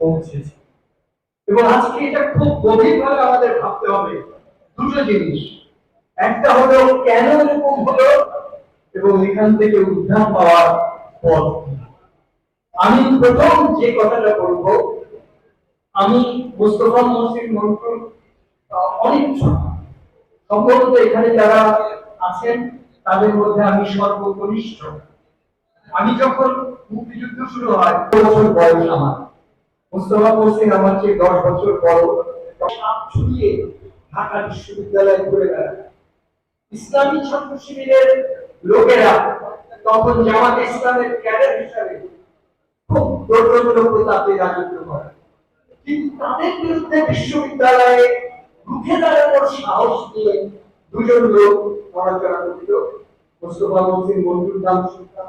পৌঁছেছে। এবং আজকে এটা খুব গভীরভাবে আমাদের ভাবতে হবে দুটো জিনিস। একটা হলো কেন এরকম হলো এবং এখান থেকে উদ্ধার পাওয়ার পথ আমি প্রথম যে কথাটা বলব, আমি মোস্তফা মহসিন মন্টুর অনেক। সম্ভবত এখানে যারা আছেন, তাদের মধ্যে আমি সর্বকনিষ্ঠ। আমি যখন মুক্তিযুদ্ধ শুরু হয় বছর বয়স আমার। মুস্তফা মহসিন আমার চেয়ে দশ বছর বড়। ছুটিয়ে ঢাকা বিশ্ববিদ্যালয়ে ঘুরে বেড়ায়। ইসলামী ছাত্র শিবিরের লোকেরা তখন জামাত ইসলামের ক্যাডার হিসাবে খুব দৌড় প্রতাপে রাজত্ব করে। কিন্তু তাদের বিরুদ্ধে বিশ্ববিদ্যালয়ে রুখে দাঁড়ানোর সাহস নিয়ে দুজন লোক নড়াচড়া করছিল মোস্তফা মহসিন মন্টুর নাম সুলতান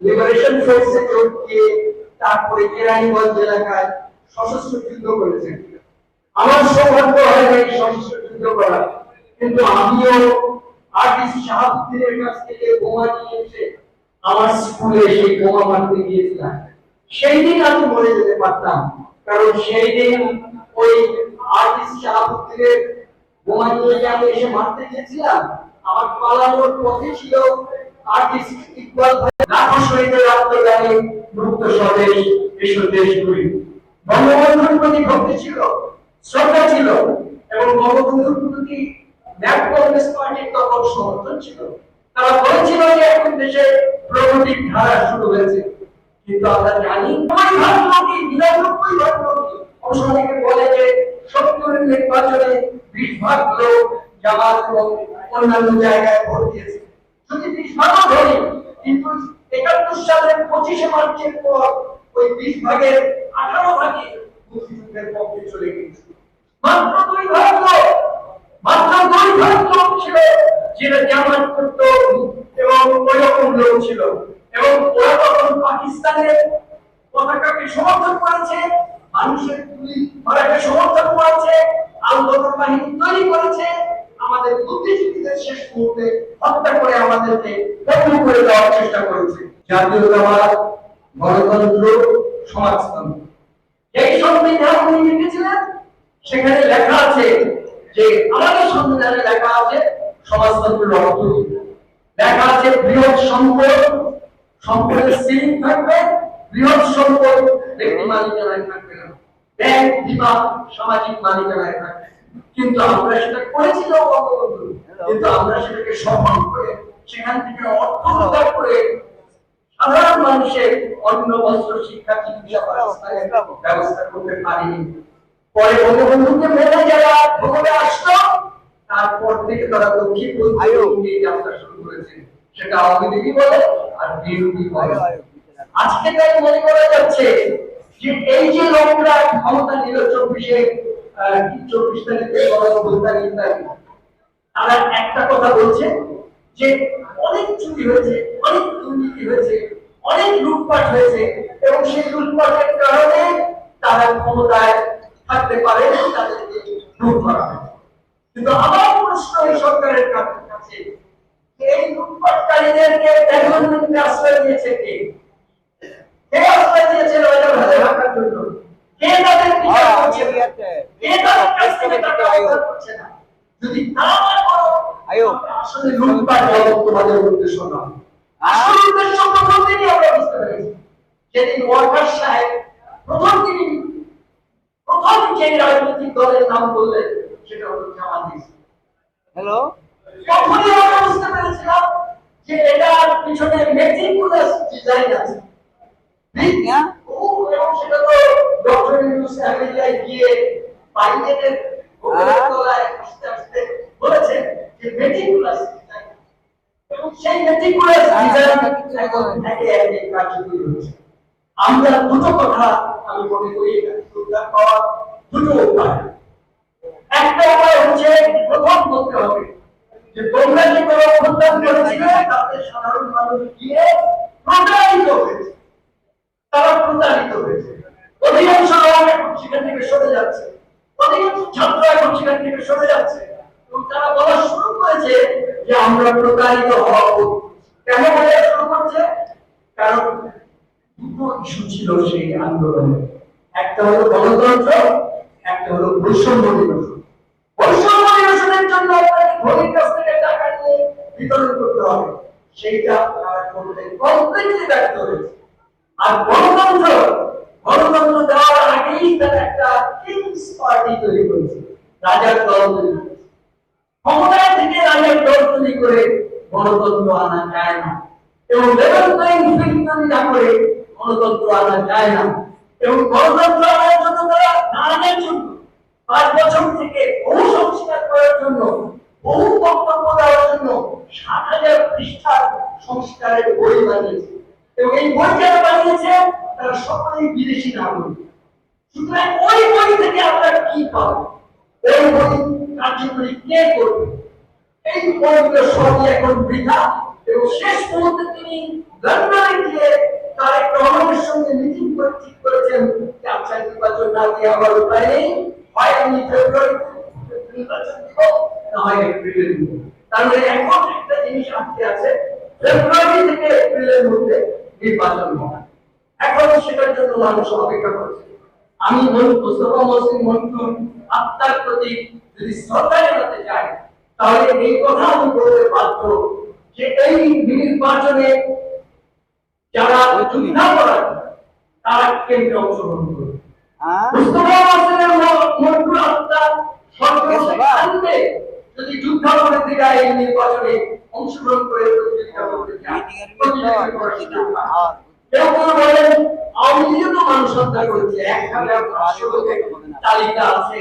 লিবারেশন ফোর্সে যোগ দিয়ে তারপরে কেরানীগঞ্জ এলাকায় সশস্ত্র যুদ্ধ করেছেন। আমার সৌভাগ্য হয় নাই সশস্ত্র যুদ্ধ করার কিন্তু আমিও শাহাবুদ্দিনের কাছ থেকে বোমা নিয়ে এসে আমার স্কুলে সেই বোমা মারতে গিয়েছিলাম। সেই দিন আমি মরে যেতে পারতাম। কারণ সেই দিন ওই আর্টিস্ট শাহাবুদ্দিনের বোমা নিয়ে আমি এসে মারতে গিয়েছিলাম, আমার পালানোর পথে ছিল আর্টিস্ট ইকবাল ভাই লাখো শহীদের মুক্ত স্বদেশ বিশ্ব দেশ ঘুরি বঙ্গবন্ধুর প্রতি ভক্তি ছিল, শ্রদ্ধা ছিল, এবং বঙ্গবন্ধুর প্রতি ন্যাপ কংগ্রেস পার্টির তখন সমর্থন ছিল। তারা বলেছিল যে এখন দেশে প্রগতির ধারা শুরু হয়েছে। কিন্তু আমরা জানি ভাগ লোকই নিরানব্বই ভাগ লোকই অবশ্য বলে যে সত্তরের নির্বাচনে বিশ ভাগ লোক জামাত এবং অন্যান্য জায়গায় ভোট দিয়েছে। যদি বিশ ভাগও ধরি, কিন্তু একাত্তর সালের পঁচিশে মার্চের পর ওই বিশ ভাগের আঠারো ভাগে মুক্তিযুদ্ধের পক্ষে চলে গিয়েছে মাত্র দুই ভাগ মাত্র দুই ভাগ লোক ছিল যেটা জামাত করতো এবং ওইরকম লোক ছিল। এবং ওরা তখন পাকিস্তানের পতাকাকে সমর্থন করেছে, মানুষের গুলি মারাকে সমর্থন করেছে, আন্দোলন বাহিনী তৈরি করেছে। আমাদের বুদ্ধিজীবীদের শেষ মুহূর্তে হত্যা করে আমাদেরকে বন্ধ করে দেওয়ার চেষ্টা করেছে। জাতীয়তাবাদ গণতন্ত্র, সমাজতন্ত্র। এই সংবিধান উনি লিখেছিলেন, সেখানে লেখা আছে যে, আমাদের সংবিধানে লেখা আছে সমাজতন্ত্রের অর্থ লেখা আছে, বৃহৎ সম্পদ, সম্পদের সিলিং থাকবে, বৃহৎ সম্পদ, ব্যক্তি মালিকানায় থাকবে না। ব্যাংক, বিমা, সামাজিক মালিকানায় থাকবে। কিন্তু আমরা সেটা করেছিলাম কিন্তু আমরা সেটাকে সফল করে সেখান থেকে অর্থ উদ্ধার করে সাধারণ মানুষের অন্ন বস্ত্র শিক্ষা চিকিৎসা ব্যবস্থা করতে পারিনি। পরে বঙ্গবন্ধুকে মেনে যারা ভোগে আসলো তারপর থেকে তারা দক্ষিণ পূর্বে যাত্রা শুরু করেছে। সেটা আওয়ামী লীগই বলে আর বিএনপি বলে। আজকে তাই মনে করা যাচ্ছে যে এই যে লোকরা ক্ষমতা নিল চব্বিশে চব্বিশ তারিখে তারা একটা কথা বলছে যে অনেক চুরি হয়েছে অনেক দুর্নীতি হয়েছে অনেক লুটপাট হয়েছে এবং সেই লুটপাটের কারণে তারা ক্ষমতায় থাকতে পারে তাদেরকে করা কিন্তু আমার প্রশ্ন এই সরকারের কাছে এই লুটপাটকারীদেরকে প্রধানমন্ত্রী আশ্রয় দিয়েছে কে? কে আশ্রয় দিয়েছে ভালে রাখার জন্য? কে তাদের বিচার করছে? কে তাদের কাছ থেকে টাকা করছে না? যদি না করো আয়ো। আসলে লুটপাট তোমাদের উদ্দেশ্য না আসল উদ্দেশ্য প্রথম দিনই আমরা বুঝতে পেরেছি যেদিন ওয়ার্কার সাহেব প্রথম তিনি প্রথম যে রাজনৈতিক দলের নাম বললেন সেটা হলো জামাত ইসলাম হ্যালো তখনই আমরা বুঝতে পেরেছিলাম যে এটার পিছনে মেটিকুলাস ডিজাইন আছে হ্যাঁ। ও, এবং সেটা তো ডক্টর ইউনুস আমেরিকায় গিয়ে পাইলটের উপরের হ্যাঁ। তলায় আস্তে আস্তে বলেছেন আমরা দুটো কথা আমি মনে করি পাওয়ার দুটো উপায়। একটা উপায় হচ্ছে প্রথম করতে হবে। যে তোমরা যে কোনো অভ্যুত্থান করেছিলে, তাতে সাধারণ মানুষ গিয়ে প্রতারিত হয়েছে। তারা প্রতারিত হয়েছে। অধিকাংশ লোক এখন সেখান থেকে সরে যাচ্ছে। অধিকাংশ ছাত্র এখন সেখান থেকে সরে যাচ্ছে। তারা বলা শুরু করেছে যে আমরা প্রতারিত হওয়া কেন বলে শুরু করছে? কারণ দুটো ইস্যু ছিল সেই আন্দোলনে। একটা হলো গণতন্ত্র, একটা হলো বৈষম্য নিরসন। বৈষম্য নিরসনের জন্য আপনাকে ধনীর কাছ থেকে টাকা নিয়ে বিতরণ করতে হবে। সেইটা তারা করতে কমপ্লিটলি ব্যর্থ হয়েছে আর গণতন্ত্র গণতন্ত্র দেওয়ার আগেই তারা একটা কিংস পার্টি তৈরি করেছে, রাজার দল তৈরি করেছে ক্ষমতায় থেকে রাজার দল তৈরি করে গণতন্ত্র আনা যায় না। এবং লেভেল প্লেইং ফিল্ড না করে গণতন্ত্র আনা যায় না। এবং গণতন্ত্র আনার জন্য তারা দাঁড়ানোর জন্য, পাঁচ বছর থেকে বহু সংস্কার করার জন্য, বহু বক্তব্য দেওয়ার জন্য সাত হাজার পৃষ্ঠার সংস্কারের বই বানিয়েছে। এবং এই বই যারা বানিয়েছে, তারা সকলেই বিদেশি নাগরিক। সুতরাং ওই বই থেকে আমরা কি পাবো? ওই বই কার্যকরী কে করবে? এই বইগুলো সবই এখন বৃথা এবং শেষ মুহূর্তে তিনি লন্ডনে গিয়ে তার একটা রহমানের সঙ্গে মিটিং করে ঠিক করেছেন। আচ্ছা নির্বাচন না দিয়ে আমার উপায় নেই। হয় আমি ফেব্রুয়ারিতে নির্বাচন দিব, না হয় এপ্রিলে দিব মানে এখন একটা জিনিস আটকে আছে ফেব্রুয়ারি থেকে এপ্রিলের মধ্যে নির্বাচন হবে। এখন সেটার জন্য মানুষ অপেক্ষা করছে। আমি মোস্তফা মহসিন মন্টুর আত্মার প্রতি যদি শ্রদ্ধা জানাতে চাই তাহলে এই কথা আমি বলতে বাধ্য যে এই নির্বাচনে যারা যুদ্ধা করার তারা কেন্দ্রে অংশগ্রহণ করবে। হ্যাঁ? যদি যুদ্ধা করে দিরা এই নির্বাচনে অংশগ্রহণ করে। কেউ বলেন আওয়ামী তো মানুষ হত্যা করেছে এক তালিকা আছে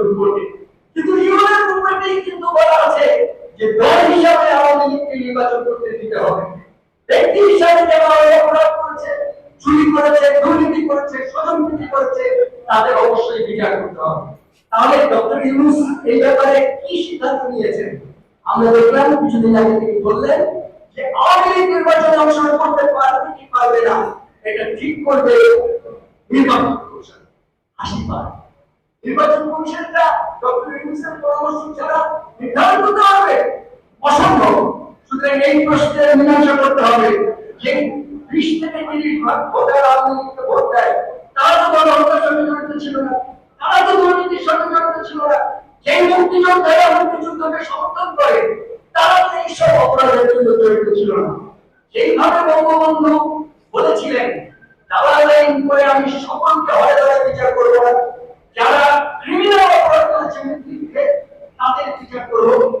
রিপোর্টে কিন্তু ইউএনের রিপোর্টেই কিন্তু বলা আছে যে দল হিসাবে আওয়ামী নির্বাচন করতে দিতে হবে। ব্যক্তি হিসাবে যারা অপরাধ করেছে, চুরি করেছে, দুর্নীতি করেছে, স্বজনপ্রীতি করেছে, তাদের অবশ্যই বিচার করতে হবে। তাহলে ডক্টর ইউনুস এই ব্যাপারে কি সিদ্ধান্ত নিয়েছেন? আমরা দেখলাম কিছুদিন আগে তিনি বললেন যে আওয়ামী লীগ নির্বাচনে অংশগ্রহণ করতে পারবে কি পারবে না, এটা ঠিক করবে নির্বাচন কমিশন। হাসি নির্বাচন কমিশনটা ডক্টর ইউনুসের পরামর্শ ছাড়া নির্ধারণ করতে হবে। অসম্ভব। সুতরাং এই প্রশ্নের মীমাংসা করতে হবে যে বিশ থেকে তিরিশ ভাগ ভোটার লীগকে ভোট দেয়, তারা তো গণহত্যার সঙ্গে জড়িত ছিল না, তারা তো দুর্নীতির সঙ্গে জড়িত ছিল না। যেই মুক্তিযোদ্ধারা মুক্তিযুদ্ধকে সমর্থন করে, তারা তো এইসব অপরাধের জন্য জড়িত ছিল না। সেইভাবে বঙ্গবন্ধু বলেছিলেন দালাল আইন করে আমি সকলকে হরে ধরে বিচার করব যারা ক্রিমিনাল অপরাধ করেছে তাদের বিচার করুন।